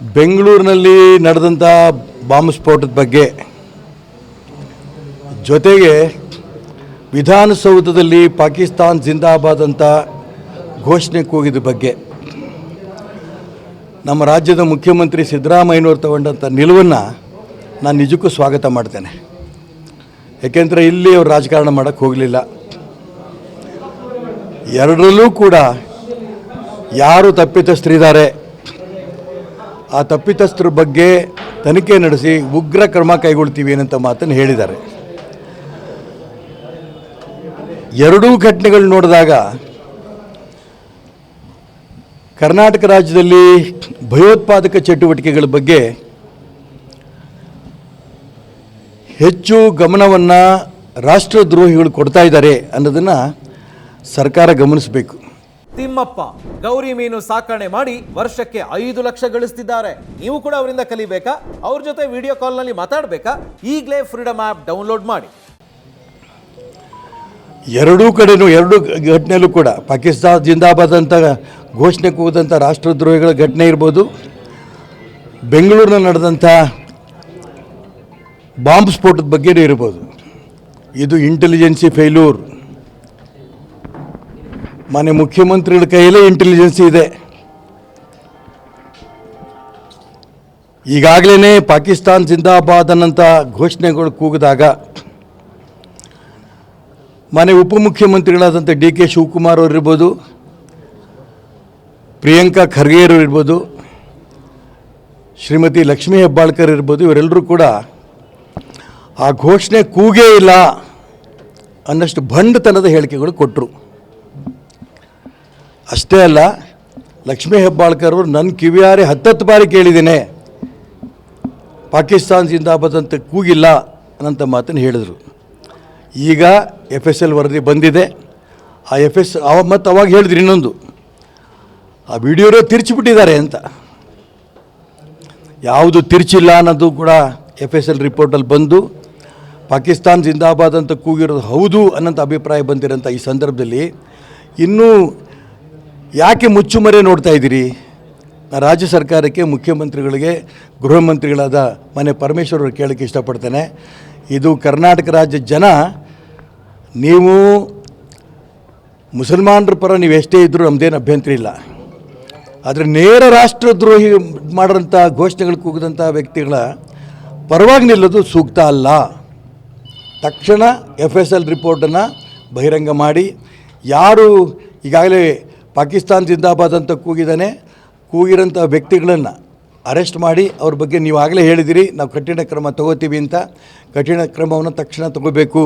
ಬೆಂಗಳೂರಿನಲ್ಲಿ ನಡೆದಂಥ ಬಾಂಬ್ ಸ್ಫೋಟದ ಬಗ್ಗೆ ಜೊತೆಗೆ ವಿಧಾನಸೌಧದಲ್ಲಿ ಪಾಕಿಸ್ತಾನ್ ಜಿಂದಾಬಾದ್ ಅಂತ ಘೋಷಣೆ ಕೂಗಿದ ಬಗ್ಗೆ. ನಮ್ಮ ರಾಜ್ಯದ ಮುಖ್ಯಮಂತ್ರಿ ಸಿದ್ದರಾಮಯ್ಯನವರು ತಗೊಂಡಂಥ ನಿಲುವನ್ನು ನಾನು ನಿಜಕ್ಕೂ ಸ್ವಾಗತ ಮಾಡ್ತೇನೆ. ಏಕೆಂದರೆ ಇಲ್ಲಿ ಅವರು ರಾಜಕಾರಣ ಮಾಡೋಕ್ಕೆ ಹೋಗಲಿಲ್ಲ. ಎರಡರಲ್ಲೂ ಕೂಡ ಯಾರು ತಪ್ಪಿತಸ್ಥರಿದ್ದಾರೆ ಆ ತಪ್ಪಿತಸ್ಥರ ಬಗ್ಗೆ ತನಿಖೆ ನಡೆಸಿ ಉಗ್ರ ಕ್ರಮ ಕೈಗೊಳ್ತೀವಿ ಏನಂತ ಮಾತನ್ನು ಹೇಳಿದ್ದಾರೆ. ಎರಡೂ ಘಟನೆಗಳು ನೋಡಿದಾಗ ಕರ್ನಾಟಕ ರಾಜ್ಯದಲ್ಲಿ ಭಯೋತ್ಪಾದಕ ಚಟುವಟಿಕೆಗಳ ಬಗ್ಗೆ ಹೆಚ್ಚು ಗಮನವನ್ನು ರಾಷ್ಟ್ರದ್ರೋಹಿಗಳು ಕೊಡ್ತಾ ಇದ್ದಾರೆ ಅನ್ನೋದನ್ನು ಸರ್ಕಾರ ಗಮನಿಸಬೇಕು. ತಿಮ್ಮಪ್ಪ, ಗೌರಿ ಮೀನು ಸಾಕಣೆ ಮಾಡಿ ವರ್ಷಕ್ಕೆ ಐದು ಲಕ್ಷ ಗಳಿಸ್ತಿದ್ದಾರೆ. ನೀವು ಕೂಡ ಅವರಿಂದ ಕಲಿಬೇಕಾ? ಅವ್ರ ಜೊತೆ ವಿಡಿಯೋ ಕಾಲ್ನಲ್ಲಿ ಮಾತಾಡಬೇಕಾ? ಈಗಲೇ ಫ್ರೀಡಮ್ ಆ್ಯಪ್ ಡೌನ್ಲೋಡ್ ಮಾಡಿ. ಎರಡೂ ಕಡೆನೂ, ಎರಡು ಘಟನೆಯಲ್ಲೂ ಕೂಡ ಪಾಕಿಸ್ತಾನ ಜಿಂದಾಬಾದ್ ಅಂತ ಘೋಷಣೆ ಕೂದಂಥ ರಾಷ್ಟ್ರದ್ರೋಹಿಗಳ ಘಟನೆ ಇರ್ಬೋದು. ಬೆಂಗಳೂರಿನಲ್ಲಿ ನಡೆದಂಥ ಬಾಂಬ್ ಸ್ಫೋಟದ ಬಗ್ಗೆನೂ ಇರ್ಬೋದು. ಇದು ಇಂಟೆಲಿಜೆನ್ಸಿ ಫೇಲ್ಯೂರ್ ಮಾನ್ಯ ಮುಖ್ಯಮಂತ್ರಿಗಳ ಕೈಯಲ್ಲೇ ಇಂಟೆಲಿಜೆನ್ಸಿ ಇದೆ. ಈಗಾಗಲೇ ಪಾಕಿಸ್ತಾನ್ ಜಿಂದಾಬಾದ್ ಅನ್ನಂಥ ಘೋಷಣೆಗಳು ಕೂಗಿದಾಗ ಮನೆ ಉಪಮುಖ್ಯಮಂತ್ರಿಗಳಾದಂಥ ಡಿ ಕೆ ಶಿವಕುಮಾರ್ ಅವರಿರ್ಬೋದು, ಪ್ರಿಯಾಂಕಾ ಖರ್ಗೆಯವರು ಇರ್ಬೋದು ಶ್ರೀಮತಿ ಲಕ್ಷ್ಮೀ ಹೆಬ್ಬಾಳ್ಕರ್ ಇರ್ಬೋದು, ಇವರೆಲ್ಲರೂ ಕೂಡ ಆ ಘೋಷಣೆ ಕೂಗೇ ಇಲ್ಲ ಅನ್ನಷ್ಟು ಭಂಡತನದ ಹೇಳಿಕೆಗಳು ಕೊಟ್ಟರು ಅಷ್ಟೇ ಅಲ್ಲ, ಲಕ್ಷ್ಮೀ ಹೆಬ್ಬಾಳ್ಕರ್ ಅವರು ನನ್ನ ಕಿವಿಯಾರೆ ಹತ್ತತ್ತು ಬಾರಿ ಕೇಳಿದ್ದೇನೆ. ಪಾಕಿಸ್ತಾನ ಜಿಂದಾಬಾದಂತ ಕೂಗಿಲ್ಲ ಅನ್ನಂಥ ಮಾತನ್ನು ಹೇಳಿದರು. ಈಗ ಎಫ್ ಎಸ್ ಎಲ್ ವರದಿ ಬಂದಿದೆ. ಆ ಎಫ್ ಎಸ್ ಅವ ಮತ್ತು ಅವಾಗ ಹೇಳಿದ್ರು ಇನ್ನೊಂದು. ಆ ವಿಡಿಯೋರೇ ತಿರ್ಚಿಬಿಟ್ಟಿದ್ದಾರೆ ಅಂತ. ಯಾವುದು ತಿರ್ಚಿಲ್ಲ ಅನ್ನೋದು ಕೂಡ ಎಫ್ ಎಸ್ ಎಲ್ ರಿಪೋರ್ಟಲ್ಲಿ ಬಂದು, ಪಾಕಿಸ್ತಾನ ಜಿಂದಾಬಾದ್ ಅಂತ ಕೂಗಿರೋದು ಹೌದು ಅನ್ನೋಂಥ ಅಭಿಪ್ರಾಯ ಬಂದಿರೋಂಥ ಈ ಸಂದರ್ಭದಲ್ಲಿ ಇನ್ನೂ ಯಾಕೆ ಮುಚ್ಚುಮರೆ ನೋಡ್ತಾ ಇದ್ದೀರಿ? ರಾಜ್ಯ ಸರ್ಕಾರಕ್ಕೆ, ಮುಖ್ಯಮಂತ್ರಿಗಳಿಗೆ, ಗೃಹ ಮಂತ್ರಿಗಳಾದ ಮನೆ ಪರಮೇಶ್ವರ್ ಅವರು ಕೇಳೋಕ್ಕೆ ಇಷ್ಟಪಡ್ತೇನೆ. ಇದು ಕರ್ನಾಟಕ ರಾಜ್ಯ ಜನ, ನೀವು ಮುಸಲ್ಮಾನರ ಪರ ನೀವು ಎಷ್ಟೇ ಇದ್ದರೂ ನಮ್ಮದೇನು ಅಭ್ಯಂತರ ಇಲ್ಲ. ಆದರೆ ನೇರ ರಾಷ್ಟ್ರದ್ರೋಹಿ ಮಾಡಿದಂಥ ಘೋಷಣೆಗಳು ಕೂಗಿದಂಥ ವ್ಯಕ್ತಿಗಳ ಪರವಾಗಿ ನಿಲ್ಲೋದು ಸೂಕ್ತ ಅಲ್ಲ. ತಕ್ಷಣ ಎಫ್ ಎಸ್ ಎಲ್ ರಿಪೋರ್ಟನ್ನು ಬಹಿರಂಗ ಮಾಡಿ. ಯಾರು ಈಗಾಗಲೇ ಪಾಕಿಸ್ತಾನ್ ಜಿಂದಾಬಾದ್ ಅಂತ ಕೂಗಿದ್ದಾನೆ ಕೂಗಿರೋಂಥ ವ್ಯಕ್ತಿಗಳನ್ನು ಅರೆಸ್ಟ್ ಮಾಡಿ ಅವ್ರ ಬಗ್ಗೆ ನೀವು ಆಗಲೇ ಹೇಳಿದಿರಿ, ನಾವು ಕಠಿಣ ಕ್ರಮ ತಗೋತೀವಿ ಅಂತ. ಕಠಿಣ ಕ್ರಮವನ್ನು ತಕ್ಷಣ ತಗೋಬೇಕು.